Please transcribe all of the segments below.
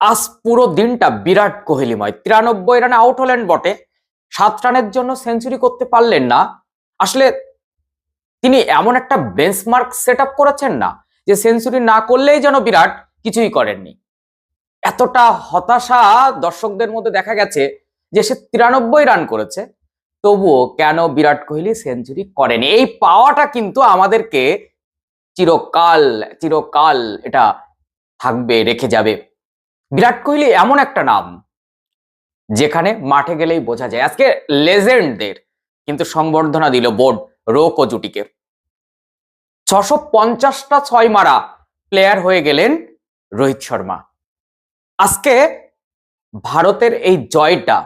আজ পুরো দিনটা বিরাট কোহলিময়। তিরানব্বই রানে আউট হলেন বটে। সাত রানের জন্য সেঞ্চুরি করতে পারলেন না। আসলে তিনি এমন একটা বেঞ্চমার্ক সেট করেছেন না, যে সেঞ্চুরি না করলেই যেন বিরাট কিছুই করেননি। এতটা হতাশা দর্শকদের মধ্যে দেখা গেছে যে সে তিরানব্বই রান করেছে। তবুও কেন বিরাট কোহলি সেঞ্চুরি করেনি? এই পাওয়াটা কিন্তু আমাদেরকে চিরকাল চিরকাল এটা থাকবে, রেখে যাবে। বিরাট কোহলি এমন একটা নাম যেখানে মাঠে গেলেই বোঝা যায়। আজকে লেজেন্ডদের কিন্তু সংবর্ধনা দিল বোর্ড রোক ও জুটিকে। ছশো পঞ্চাশটা ছয় মারা প্লেয়ার হয়ে গেলেন রোহিত শর্মা। আজকে ভারতের এই জয়টা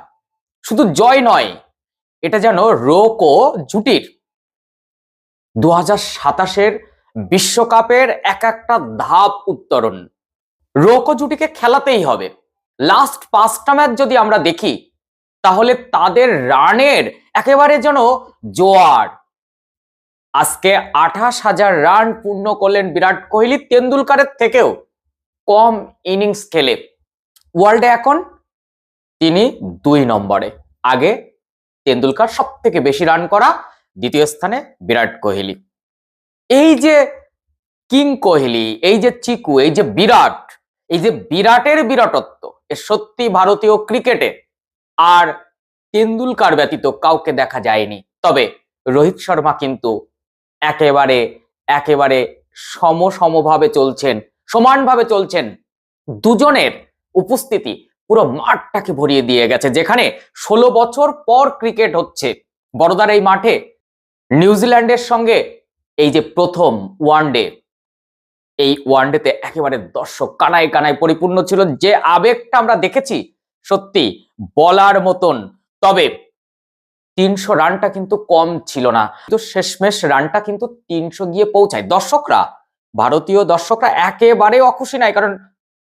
শুধু জয় নয়, এটা যেন রোক ও জুটির দু হাজার সাতাশের বিশ্বকাপের এক একটা ধাপ উত্তরণ। রোকো জুটিকে খেলাতেই হবে। লাস্ট পাঁচটা ম্যাচ যদি আমরা দেখি, তাহলে তাদের রানের একেবারে যেন জোয়ার। আজকে আঠাশ হাজার রান পূর্ণ করলেন বিরাট কোহলি তেন্ডুলকারের থেকেও কম ইনিংস খেলে। ওয়ার্ল্ডে এখন তিনি দুই নম্বরে। আগে তেন্ডুলকার সব থেকে বেশি রান করা, দ্বিতীয় স্থানে বিরাট কোহলি। এই যে কিং কোহলি, এই যে চিকু, এই যে বিরাট এই যে বিরাটের বিরাটত্ব, এ সত্যি ভারতীয় ক্রিকেটে আর তেন্ডুলকার ব্যতীত কাউকে দেখা যায়নি। তবে রোহিত শর্মা কিন্তু একেবারে একেবারে সমসমভাবে চলছেন, সমানভাবে চলছেন দুজনের উপস্থিতি পুরো মাঠটাকে ভরিয়ে দিয়ে গেছে, যেখানে ষোলো বছর পর ক্রিকেট হচ্ছে। বড়দার এই মাঠে নিউজিল্যান্ডের সঙ্গে এই যে প্রথম ওয়ানডে এই ওয়ানডেতে একেবারে দর্শক কানায় কানায় পরিপূর্ণ ছিল। যে আবেগটা আমরা দেখেছি, সত্যি বলার মতন। তবে তিনশো রানটা কিন্তু কম ছিল না। কিন্তু শেষমেশ রানটা কিন্তু তিনশো গিয়ে পৌঁছায়। দর্শকরা, ভারতীয় দর্শকরা একেবারে অখুশি নাই। কারণ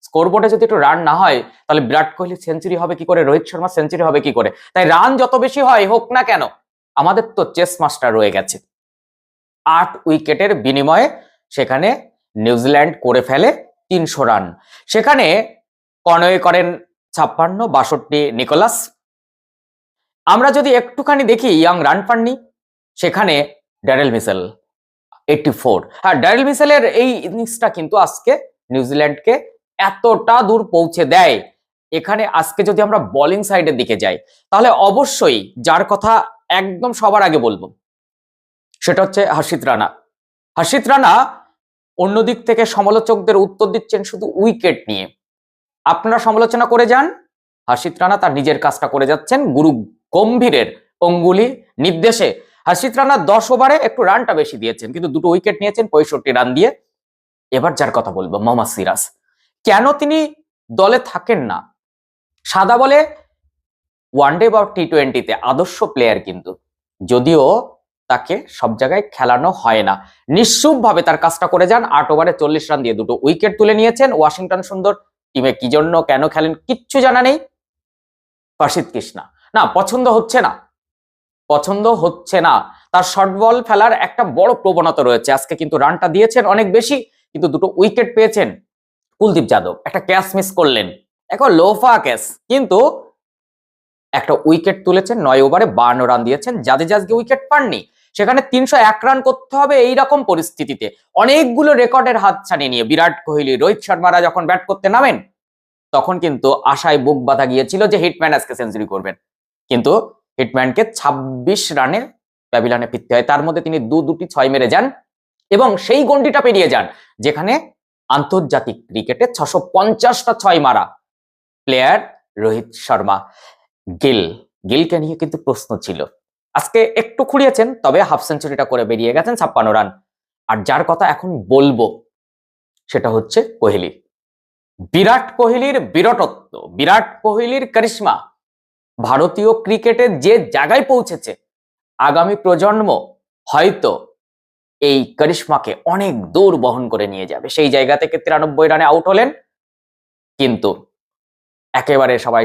স্কোরবোর্ডে যদি একটু রান না হয়, তাহলে বিরাট কোহলি সেঞ্চুরি হবে কি করে? রোহিত শর্মা সেঞ্চুরি হবে কি করে? তাই রান যত বেশি হয়, হোক না কেন, আমাদের তো চেস মাস্টার রয়ে গেছে। আট উইকেটের বিনিময়ে সেখানে নিউজিল্যান্ড করে ফেলে তিনশো রান। সেখানে কনওয়ে করেন ছাপ্পান্ন, বাষট্টি নিকোলাস। আমরা যদি একটুখানি দেখি ইয়াং রান পাননি, সেখানে ড্যারেল মিসেল, এইটটি ফোর। হ্যাঁ ড্যারেল মিসেলের এই ইনিংসটা কিন্তু আজকে নিউজিল্যান্ডকে এতটা দূর পৌঁছে দেয়। এখানে আজকে যদি আমরা বোলিং সাইডের দিকে যাই, তাহলে অবশ্যই যার কথা একদম সবার আগে বলব, সেটা হচ্ছে হর্ষিত রানা। হর্ষিত রানা অন্যদিক থেকে সমালোচকদের উত্তর দিচ্ছেন শুধু উইকেট নিয়ে। আপনারা সমালোচনা করে যান। হর্ষিত রানা তার নিজের কাজটা করে যাচ্ছেন গুরু গম্ভীরের অঙ্গুলি নির্দেশে। হর্ষিত রানা দশ ওভারে একটু রানটা বেশি দিয়েছেন, কিন্তু দুটো উইকেট নিয়েছেন, পঁয়ষট্টি রান দিয়ে। এবার যার কথা বলব, মোহাম্মদ সিরাজ। কেন তিনি দলে থাকেন না? সাদা বলে ওয়ানডে বা টি টোয়েন্টিতে আদর্শ প্লেয়ার কিন্তু। যদিও তাকে সব জায়গায় খেলানো হয় না। নিঃশুভভাবে তার কাজটা করে যান। আট ওভারে চল্লিশ রান দিয়ে দুটো উইকেট তুলে নিয়েছেন ওয়াশিংটন সুন্দর। টিমে কি জন্য, কেন খেলেন, কিচ্ছু জানা নেই। প্রসিদ কৃষ্ণা। না, পছন্দ হচ্ছে না। পছন্দ হচ্ছে না। তার শর্ট বল ফেলার একটা বড় প্রবণতা রয়েছে। আজকে কিন্তু রানটা দিয়েছেন অনেক বেশি, কিন্তু দুটো উইকেট পেয়েছেন কুলদীপ যাদব। একটা ক্যাচ মিস করলেন। এখন লোফা ক্যাচ কিন্তু একটা উইকেট তুলেছেন, নয় ওভারে বান্ন রান দিয়েছেন। যাদের আজকে উইকেট পাননি। সেখানে তিনশো এক রান করতে হবে এই রকম পরিস্থিতিতে। অনেকগুলো রেকর্ডের হাত ছানিয়ে নিয়ে বিরাট কোহলি, রোহিত শর্মারা যখন ব্যাট করতে নামেন, তখন কিন্তু আশায় বুক বাঁধা গিয়েছিল যে হিটম্যান আজকে সেঞ্চুরি করবেন। কিন্তু হিটম্যানকে ২৬ রানে প্যাভিলানে ফিরতে হয়। তার মধ্যে তিনি দু দুটি ছয় মেরে যান এবং সেই গন্ডিটা পেরিয়ে যান, যেখানে আন্তর্জাতিক ক্রিকেটে ছশো পঞ্চাশটা ছয় মারা প্লেয়ার রোহিত শর্মা। গিল, গিলকে নিয়ে কিন্তু প্রশ্ন ছিল। আজকে একটু খুঁড়িয়েছেন, তবে হাফ সেঞ্চুরিটা করে বেরিয়ে গেছেন ছাপ্পান্ন রান। আর যার কথা এখন বলব, সেটা হচ্ছে কোহলি। বিরাট কোহলির বিরাটত্ব বিরাট কোহলির কারিশ্মা, ভারতীয় ক্রিকেটে যে জায়গায় পৌঁছেছে, আগামী প্রজন্ম হয়তো এই কারিশ্মাকে অনেক দূর বহন করে নিয়ে যাবে। সেই জায়গা থেকে তিরানব্বই রানে আউট হলেন, কিন্তু একেবারে সবাই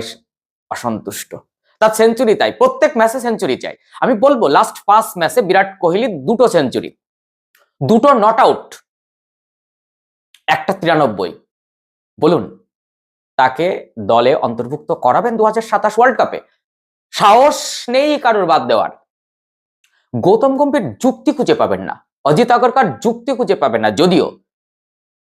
অসন্তুষ্ট। তার সেঞ্চুরি তাই, প্রত্যেক ম্যাচে সেঞ্চুরি চাই। আমি বলব লাস্ট পাঁচ ম্যাচে বিরাট কোহলি দুটো সেঞ্চুরি দুটো নট আউট একটা তিরানব্বই। বলুন, তাকে দলে অন্তর্ভুক্ত করাবেন দু সাতাশ ওয়ার্ল্ড কাপে সাহস নেই কারোর বাদ দেওয়ার। গৌতম গম্ভীর যুক্তি খুঁজে পাবেন না। অজিত আগরকার যুক্তি খুঁজে পাবেন না। যদিও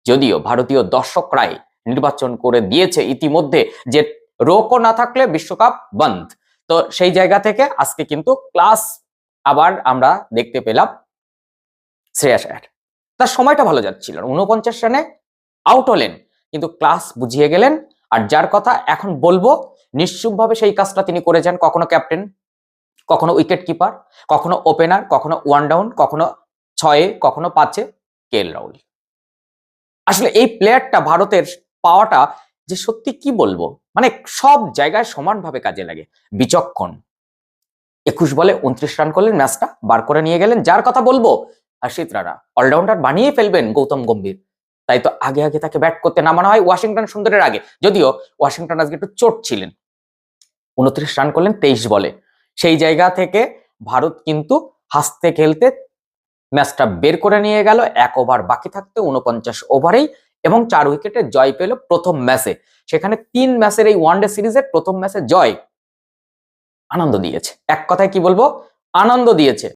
যদিও ভারতীয় দর্শকরাই নির্বাচন করে দিয়েছে ইতিমধ্যে যে রোকও না থাকলে বিশ্বকাপ বন্ধ। তো সেই জায়গা থেকে আজকে কিন্তু ক্লাস আবার আমরা দেখতে পেলাম শ্রেয়াস আয়ার তার সময়টা ভালো যাচ্ছিল উনপঞ্চাশ রানে আউট হলেন, কিন্তু ক্লাস বুঝিয়ে গেলেন, আর যার কথা এখন বলব নিশ্চুপভাবে সেই কাজটা তিনি করে যান কখনো ক্যাপ্টেন কখনো উইকেট কিপার কখনো ওপেনার কখনো ওয়ান ডাউন কখনো ছয়ে কখনো পাঁচে কে এল রাহুল। আসলে এই প্লেয়ারটা ভারতের পাওয়াটা যে সত্যি কি বলব? মানে সব জায়গায় সমানভাবে কাজে লাগে। বিচক্ষণ। একুশ বলে উনত্রিশ রান করলেন ম্যাচটা, বার করে নিয়ে গেলেন। যার কথা বলব? হর্ষিত রানা। অলরাউন্ডার বানিয়ে ফেলবেন গৌতম গম্ভীর। তাই তো আগে আগে তাকে ব্যাট করতে নামানো হয় ওয়াশিংটন সুন্দরের আগে। যদিও ওয়াশিংটন আজকে একটু চোট ছিলেন। উনত্রিশ রান করলেন তেইশ বলে। সেই জায়গা থেকে ভারত কিন্তু হাসতে খেলতে ম্যাচটা বের করে নিয়ে গেল। এক ওভার বাকি থাকতে উনপঞ্চাশ ওভারেই এবং চার উইকেটে জয় পেল প্রথম ম্যাচে সেখানে তিন ম্যাচের এই ওয়ানডে সিরিজে প্রথম ম্যাচে জয় আনন্দ দিয়েছে। এক কথায় কি বলব? আনন্দ দিয়েছে।